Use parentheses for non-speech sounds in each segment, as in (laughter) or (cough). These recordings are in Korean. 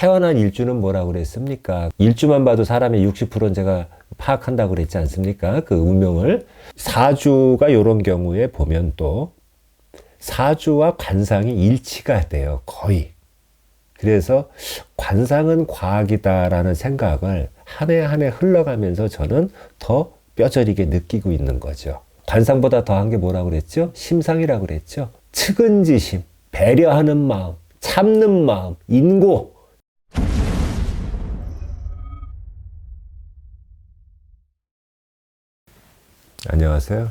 태어난 일주는 뭐라고 그랬습니까? 일주만 봐도 사람의 60%는 제가 파악한다고 그랬지 않습니까? 그 운명을. 사주가 이런 경우에 보면 또 사주와 관상이 일치가 돼요. 거의. 그래서 관상은 과학이다라는 생각을 한 해 한 해 흘러가면서 저는 더 뼈저리게 느끼고 있는 거죠. 관상보다 더한 게 뭐라고 그랬죠? 심상이라고 그랬죠? 측은지심, 배려하는 마음, 참는 마음, 인고. 안녕하세요.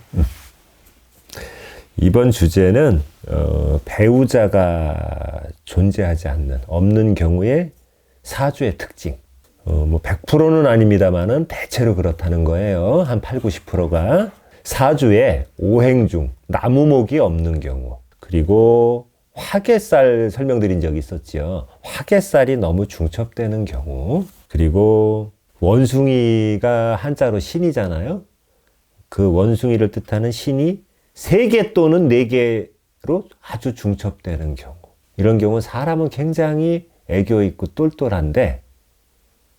이번 주제는 어, 배우자가 존재하지 않는 없는 경우의 사주의 특징. 어, 뭐 100%는 아닙니다만은 대체로 그렇다는 거예요. 한 8, 90%가 사주에 오행 중 나무목이 없는 경우. 그리고 화개살 설명드린 적이 있었죠. 화개살이 너무 중첩되는 경우. 그리고 원숭이가 한자로 신이잖아요. 그 원숭이를 뜻하는 신이 세 개 또는 네 개로 아주 중첩되는 경우. 이런 경우 사람은 굉장히 애교 있고 똘똘한데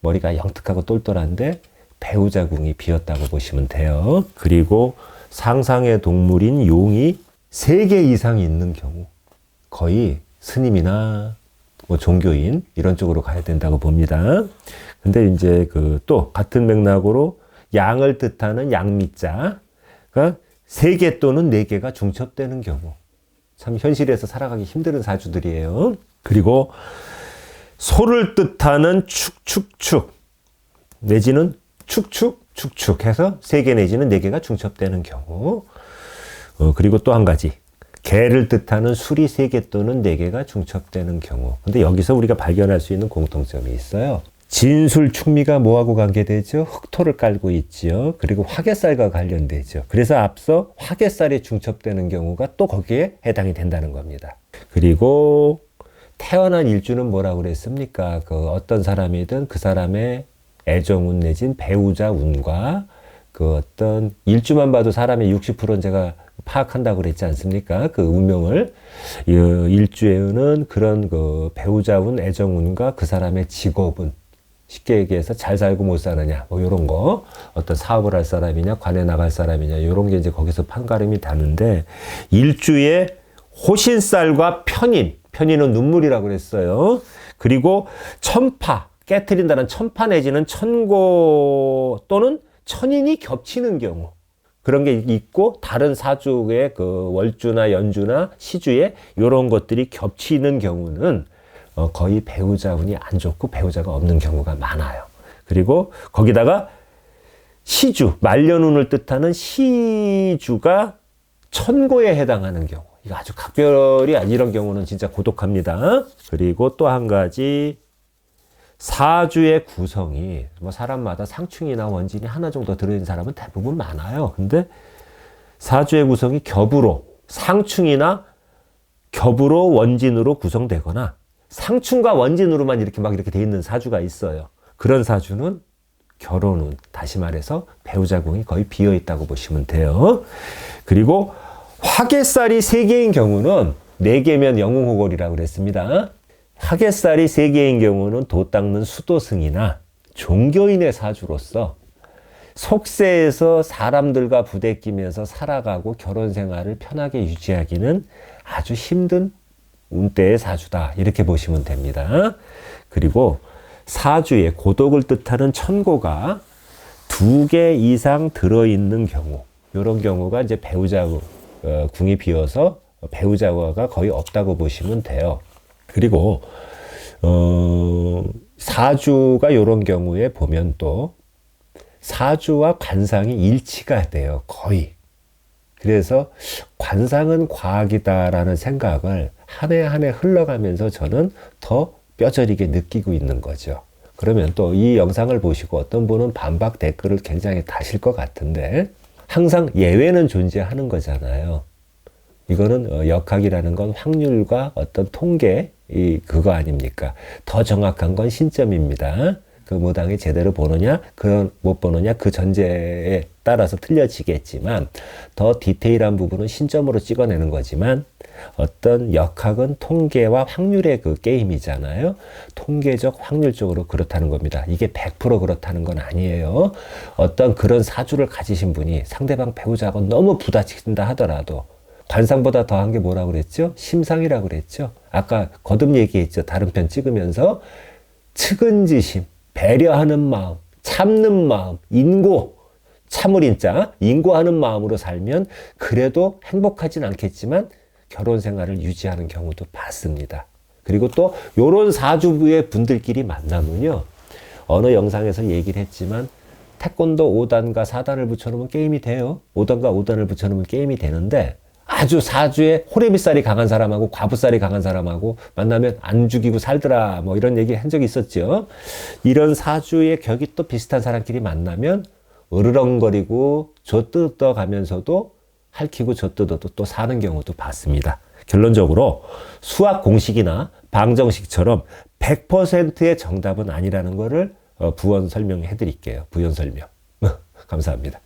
머리가 영특하고 똘똘한데 배우자궁이 비었다고 보시면 돼요. 그리고 상상의 동물인 용이 세 개 이상 있는 경우 거의 스님이나 뭐 종교인 이런 쪽으로 가야 된다고 봅니다. 근데 이제 그 또 같은 맥락으로 양을 뜻하는 양미자가 세 개 또는 네 개가 중첩되는 경우. 참 현실에서 살아가기 힘든 사주들이에요. 그리고 소를 뜻하는 축축축 내지는 축축 축축 해서 세 개 내지는 네 개가 중첩되는 경우. 어, 그리고 또 한 가지. 개를 뜻하는 술이 세 개 또는 네 개가 중첩되는 경우. 근데 여기서 우리가 발견할 수 있는 공통점이 있어요 진술 충미가 뭐하고 관계되죠? 흑토를 깔고 있지요. 그리고 화개살과 관련되죠. 그래서 앞서 화개살이 중첩되는 경우가 또 거기에 해당이 된다는 겁니다. 그리고 태어난 일주는 뭐라고 그랬습니까? 그 어떤 사람이든 그 사람의 애정운 내진 배우자 운과 그 어떤 일주만 봐도 사람의 60%는 제가 파악한다고 그랬지 않습니까? 그 운명을 이 일주에는 그런 그 배우자 운, 애정 운과 그 사람의 직업 운 쉽게 얘기해서 잘 살고 못 사느냐 뭐 이런 거. 어떤 사업을 할 사람이냐 관에 나갈 사람이냐 이런 게 이제 거기서 판가름이 다는데 일주에 호신살과 편인 편인은 눈물이라고 그랬어요. 그리고 천파 깨트린다는 천파 내지는 천고 또는 천인이 겹치는 경우. 그런 게 있고 다른 사주의 그 월주나 연주나 시주에 이런 것들이 겹치는 경우는 어, 거의 배우자 운이 안 좋고 배우자가 없는 경우가 많아요. 그리고 거기다가 시주, 말년운을 뜻하는 시주가 천고에 해당하는 경우. 이거 아주 각별이 아니 이런 경우는 진짜 고독합니다. 그리고 또 한 가지 사주의 구성이 뭐 사람마다 상충이나 원진이 하나 정도 들어있는 사람은 대부분 많아요. 근데 사주의 구성이 겹으로 상충이나 겹으로 원진으로 구성되거나 상충과 원진으로만 이렇게 막 이렇게 돼 있는 사주가 있어요. 그런 사주는 결혼은 다시 말해서 배우자궁이 거의 비어 있다고 보시면 돼요. 그리고 화개살이 세 개인 경우는 네 개면 영웅호골이라고 그랬습니다. 화개살이 세 개인 경우는 도 닦는 수도승이나 종교인의 사주로서 속세에서 사람들과 부대끼면서 살아가고 결혼 생활을 편하게 유지하기는 아주 힘든 운대의 사주다. 이렇게 보시면 됩니다. 그리고 사주에 고독을 뜻하는 천고가 두 개 이상 들어있는 경우, 이런 경우가 이제 배우자 어, 궁이 비어서 배우자가 거의 없다고 보시면 돼요. 그리고 어, 사주가 이런 경우에 보면 또 사주와 관상이 일치가 돼요. 거의. 그래서 관상은 과학이다라는 생각을 한 해 한 해 흘러가면서 저는 더 뼈저리게 느끼고 있는 거죠. 그러면 또 이 영상을 보시고 어떤 분은 반박 댓글을 굉장히 다실 것 같은데 항상 예외는 존재하는 거잖아요. 이거는 어, 역학이라는 건 확률과 어떤 통계 이 그거 아닙니까? 더 정확한 건 신점입니다. 그 무당이 제대로 보느냐, 그런 못 보느냐 그 전제에 따라서 틀려지겠지만 더 디테일한 부분은 신점으로 찍어내는 거지만 어떤 역학은 통계와 확률의 그 게임이잖아요. 통계적 확률적으로 그렇다는 겁니다. 이게 100% 그렇다는 건 아니에요. 어떤 그런 사주를 가지신 분이 상대방 배우자가 너무 부딪힌다 하더라도 관상보다 더한 게 뭐라고 그랬죠? 심상이라고 그랬죠? 아까 거듭 얘기했죠. 다른 편 찍으면서 측은지심, 배려하는 마음, 참는 마음, 인고, 참을 인자, 인고하는 마음으로 살면 그래도 행복하진 않겠지만 결혼 생활을 유지하는 경우도 봤습니다. 그리고 또 요런 사주부의 분들끼리 만나면요. 어느 영상에서 얘기를 했지만 태권도 5단과 4단을 붙여놓으면 게임이 돼요. 5단과 5단을 붙여놓으면 게임이 되는데 아주 사주에 호래비살이 강한 사람하고 과부살이 강한 사람하고 만나면 안 죽이고 살더라 뭐 이런 얘기 한 적이 있었죠. 이런 사주의 격이 또 비슷한 사람끼리 만나면 으르렁거리고 젖뜯어 가면서도 할퀴고 젖뜯어도 또 사는 경우도 봤습니다. 결론적으로 수학 공식이나 방정식처럼 100%의 정답은 아니라는 거를 어, 부연 설명해 드릴게요. 부연 설명. (laughs) 감사합니다.